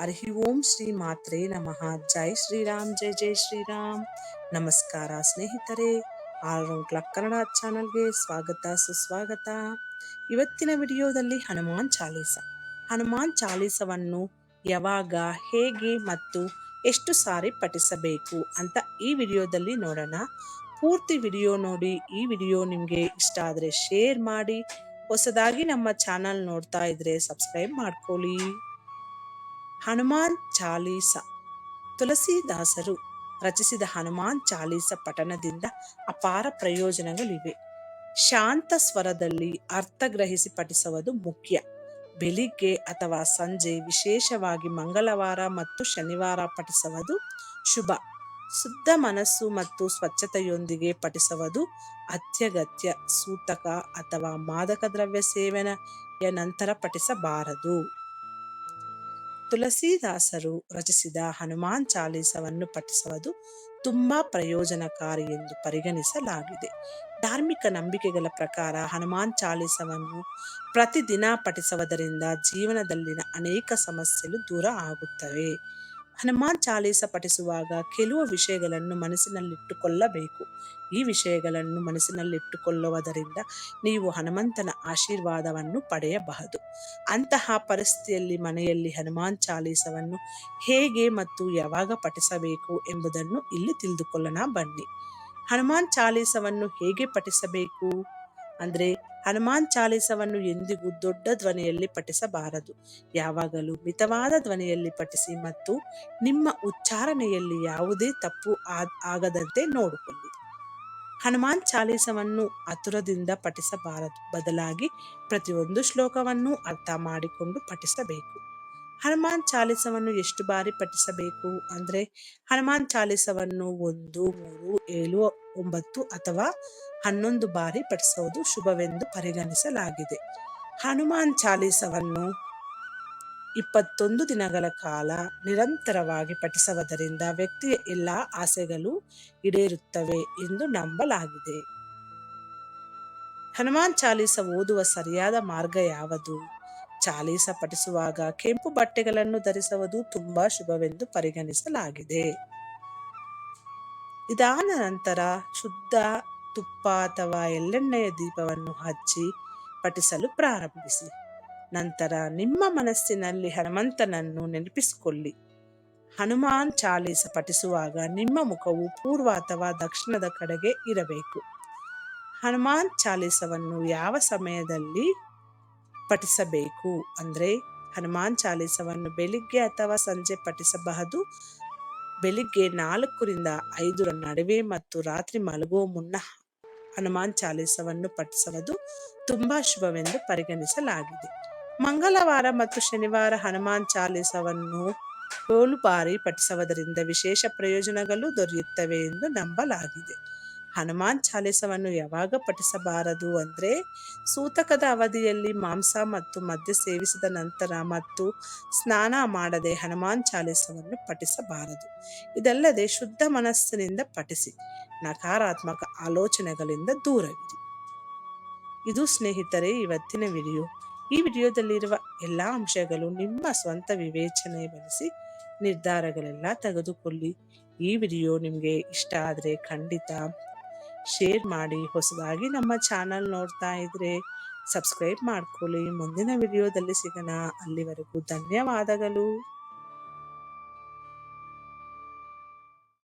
ಹರಿ ಓಂ ಶ್ರೀ ಮಾತ್ರೇ ನಮಃ. ಜೈ ಶ್ರೀರಾಮ್, ಜೈ ಜೈ ಶ್ರೀರಾಮ್. ನಮಸ್ಕಾರ ಸ್ನೇಹಿತರೆ ಕ್ಲಬ್ ಕನ್ನಡ ಚಾನಲ್ಗೆ ಸ್ವಾಗತ, ಸುಸ್ವಾಗತ. ಇವತ್ತಿನ ವಿಡಿಯೋದಲ್ಲಿ ಹನುಮಾನ್ ಚಾಲೀಸ. ಹನುಮಾನ್ ಚಾಲೀಸವನ್ನು ಯಾವಾಗ, ಹೇಗೆ ಮತ್ತು ಎಷ್ಟು ಸಾರಿ ಪಠಿಸಬೇಕು ಅಂತ ಈ ವಿಡಿಯೋದಲ್ಲಿ ನೋಡೋಣ. ಪೂರ್ತಿ ವಿಡಿಯೋ ನೋಡಿ, ಈ ವಿಡಿಯೋ ನಿಮಗೆ ಇಷ್ಟ ಆದರೆ ಶೇರ್ ಮಾಡಿ, ಹೊಸದಾಗಿ ನಮ್ಮ ಚಾನಲ್ ನೋಡ್ತಾ ಇದ್ರೆ ಸಬ್ಸ್ಕ್ರೈಬ್ ಮಾಡ್ಕೊಳ್ಳಿ. ಹನುಮಾನ್ ಚಾಲೀಸ. ತುಳಸಿದಾಸರು ರಚಿಸಿದ ಹನುಮಾನ್ ಚಾಲೀಸ ಪಠಣದಿಂದ ಅಪಾರ ಪ್ರಯೋಜನಗಳಿವೆ. ಶಾಂತ ಸ್ವರದಲ್ಲಿ ಅರ್ಥ ಗ್ರಹಿಸಿ ಪಠಿಸುವುದು ಮುಖ್ಯ. ಬೆಳಿಗ್ಗೆ ಅಥವಾ ಸಂಜೆ ವಿಶೇಷವಾಗಿ ಮಂಗಳವಾರ ಮತ್ತು ಶನಿವಾರ ಪಠಿಸುವುದು ಶುಭ. ಶುದ್ಧ ಮನಸ್ಸು ಮತ್ತು ಸ್ವಚ್ಛತೆಯೊಂದಿಗೆ ಪಠಿಸುವುದು ಅತ್ಯಗತ್ಯ, ಸೂತಕ ಅಥವಾ ಮಾದಕ ದ್ರವ್ಯ ಸೇವನೆಯ ನಂತರ ಪಠಿಸಬಾರದು. ತುಳಸಿದಾಸರು ರಚಿಸಿದ ಹನುಮಾನ್ ಚಾಲೀಸವನ್ನು ಪಠಿಸುವುದು ತುಂಬಾ ಪ್ರಯೋಜನಕಾರಿ ಎಂದು ಪರಿಗಣಿಸಲಾಗಿದೆ. ಧಾರ್ಮಿಕ ನಂಬಿಕೆಗಳ ಪ್ರಕಾರ ಹನುಮಾನ್ ಚಾಲೀಸವನ್ನು ಪ್ರತಿದಿನ ಪಠಿಸುವುದರಿಂದ ಜೀವನದಲ್ಲಿನ ಅನೇಕ ಸಮಸ್ಯೆಗಳು ದೂರ ಆಗುತ್ತವೆ. ಹನುಮಾನ್ ಚಾಲೀಸ ಪಠಿಸುವಾಗ ಕೆಲವು ವಿಷಯಗಳನ್ನು ಮನಸ್ಸಿನಲ್ಲಿಟ್ಟುಕೊಳ್ಳಬೇಕು. ಈ ವಿಷಯಗಳನ್ನು ಮನಸ್ಸಿನಲ್ಲಿಟ್ಟುಕೊಳ್ಳುವುದರಿಂದ ನೀವು ಹನುಮಂತನ ಆಶೀರ್ವಾದವನ್ನು ಪಡೆಯಬಹುದು. ಅಂತಹ ಪರಿಸ್ಥಿತಿಯಲ್ಲಿ ಮನೆಯಲ್ಲಿ ಹನುಮಾನ್ ಚಾಲೀಸವನ್ನು ಹೇಗೆ ಮತ್ತು ಯಾವಾಗ ಪಠಿಸಬೇಕು ಎಂಬುದನ್ನು ಇಲ್ಲಿ ತಿಳಿದುಕೊಳ್ಳೋಣ ಬನ್ನಿ. ಹನುಮಾನ್ ಚಾಲೀಸವನ್ನು ಹೇಗೆ ಪಠಿಸಬೇಕು? ಅಂದ್ರೆ ಹನುಮಾನ್ ಚಾಲೀಸವನ್ನು ಎಂದಿಗೂ ದೊಡ್ಡ ಧ್ವನಿಯಲ್ಲಿ ಪಠಿಸಬಾರದು. ಯಾವಾಗಲೂ ಮಿತವಾದ ಧ್ವನಿಯಲ್ಲಿ ಪಠಿಸಿ ಮತ್ತು ನಿಮ್ಮ ಉಚ್ಚಾರಣೆಯಲ್ಲಿ ಯಾವುದೇ ತಪ್ಪು ಆಗದಂತೆ ನೋಡಿಕೊಳ್ಳಿ. ಹನುಮಾನ್ ಚಾಲೀಸವನ್ನು ಆತುರದಿಂದ ಪಠಿಸಬಾರದು. ಬದಲಾಗಿ ಪ್ರತಿಯೊಂದು ಶ್ಲೋಕವನ್ನು ಅರ್ಥ ಮಾಡಿಕೊಂಡು ಪಠಿಸಬೇಕು. ಹನುಮಾನ್ ಚಾಲಿಸವನ್ನು ಎಷ್ಟು ಬಾರಿ ಪಠಿಸಬೇಕು? ಅಂದ್ರೆ ಹನುಮಾನ್ ಚಾಲಿಸವನ್ನು ಒಂದು, ಮೂರು, ಏಳು, ಒಂಬತ್ತು ಅಥವಾ ಹನ್ನೊಂದು ಬಾರಿ ಪಠಿಸುವುದು ಶುಭವೆಂದು ಪರಿಗಣಿಸಲಾಗಿದೆ. ಹನುಮಾನ್ ಚಾಲೀಸವನ್ನು ಇಪ್ಪತ್ತೊಂದು ದಿನಗಳ ಕಾಲ ನಿರಂತರವಾಗಿ ಪಠಿಸುವುದರಿಂದ ವ್ಯಕ್ತಿಯ ಎಲ್ಲ ಆಸೆಗಳು ಈಡೇರುತ್ತವೆ ಎಂದು ನಂಬಲಾಗಿದೆ. ಹನುಮಾನ್ ಚಾಲಿಸ ಓದುವ ಸರಿಯಾದ ಮಾರ್ಗ ಯಾವುದು? ಚಾಲೀಸ ಪಠಿಸುವಾಗ ಕೆಂಪು ಬಟ್ಟೆಗಳನ್ನು ಧರಿಸುವುದು ತುಂಬಾ ಶುಭವೆಂದು ಪರಿಗಣಿಸಲಾಗಿದೆ. ಇದಾದ ನಂತರ ಶುದ್ಧ ತುಪ್ಪ ಅಥವಾ ಎಳ್ಳೆಣ್ಣೆಯ ದೀಪವನ್ನು ಹಚ್ಚಿ ಪಠಿಸಲು ಪ್ರಾರಂಭಿಸಿ. ನಂತರ ನಿಮ್ಮ ಮನಸ್ಸಿನಲ್ಲಿ ಹನುಮಂತನನ್ನು ನೆನಪಿಸಿಕೊಳ್ಳಿ. ಹನುಮಾನ್ ಚಾಲೀಸ ಪಠಿಸುವಾಗ ನಿಮ್ಮ ಮುಖವು ಪೂರ್ವ ಅಥವಾ ದಕ್ಷಿಣದ ಕಡೆಗೆ ಇರಬೇಕು. ಹನುಮಾನ್ ಚಾಲೀಸವನ್ನು ಯಾವ ಸಮಯದಲ್ಲಿ ಪಠಿಸಬೇಕು ಅಂದರೆ ಹನುಮಾನ್ ಚಾಲೀಸವನ್ನು ಬೆಳಿಗ್ಗೆ ಅಥವಾ ಸಂಜೆ ಪಠಿಸಬಹುದು. ಬೆಳಿಗ್ಗೆ ನಾಲ್ಕರಿಂದ ಐದರ ನಡುವೆ ಮತ್ತು ರಾತ್ರಿ ಮಲಗುವ ಮುನ್ನ ಹನುಮಾನ್ ಚಾಲೀಸವನ್ನು ಪಠಿಸುವುದು ತುಂಬಾ ಶುಭವೆಂದು ಪರಿಗಣಿಸಲಾಗಿದೆ. ಮಂಗಳವಾರ ಮತ್ತು ಶನಿವಾರ ಹನುಮಾನ್ ಚಾಲೀಸವನ್ನು ಏಳು ಬಾರಿ ಪಠಿಸುವುದರಿಂದ ವಿಶೇಷ ಪ್ರಯೋಜನಗಳು ದೊರೆಯುತ್ತವೆ ಎಂದು ನಂಬಲಾಗಿದೆ. ಹನುಮಾನ್ ಚಾಲಿಸವನ್ನು ಯಾವಾಗ ಪಠಿಸಬಾರದು ಅಂದ್ರೆ ಸೂತಕದ ಅವಧಿಯಲ್ಲಿ ಮಾಂಸ ಮತ್ತು ಮದ್ಯ ಸೇವಿಸಿದ ನಂತರ ಮತ್ತು ಸ್ನಾನ ಮಾಡದೆ ಹನುಮಾನ್ ಚಾಲಿಸವನ್ನು ಪಠಿಸಬಾರದು. ಇದಲ್ಲದೆ ಶುದ್ಧ ಮನಸ್ಸಿನಿಂದ ಪಠಿಸಿ, ನಕಾರಾತ್ಮಕ ಆಲೋಚನೆಗಳಿಂದ ದೂರವಿರಿ. ಇದು ಸ್ನೇಹಿತರೆ, ಇವತ್ತಿನ ವಿಡಿಯೋ. ಈ ವಿಡಿಯೋದಲ್ಲಿರುವ ಎಲ್ಲ ಅಂಶಗಳು ನಿಮ್ಮ ಸ್ವಂತ ವಿವೇಚನೆ ಬಳಸಿ ನಿರ್ಧಾರಗಳೆಲ್ಲ ತೆಗೆದುಕೊಳ್ಳಿ. ಈ ವಿಡಿಯೋ ನಿಮಗೆ ಇಷ್ಟ ಆದರೆ ಖಂಡಿತ ಶೇರ್ ಮಾಡಿ ಹೊಸದಾಗಿ ನಮ್ಮ ಚಾನಲ್ ನೋಡ್ತಾ ಇದ್ರೆ ಸಬ್ಸ್ಕ್ರೈಬ್ ಮಾಡ್ಕೊಳ್ಳಿ. ಮುಂದಿನ ವಿಡಿಯೋದಲ್ಲಿ ಸಿಗೋಣ. ಅಲ್ಲಿವರೆಗೂ ಧನ್ಯವಾದಗಳು.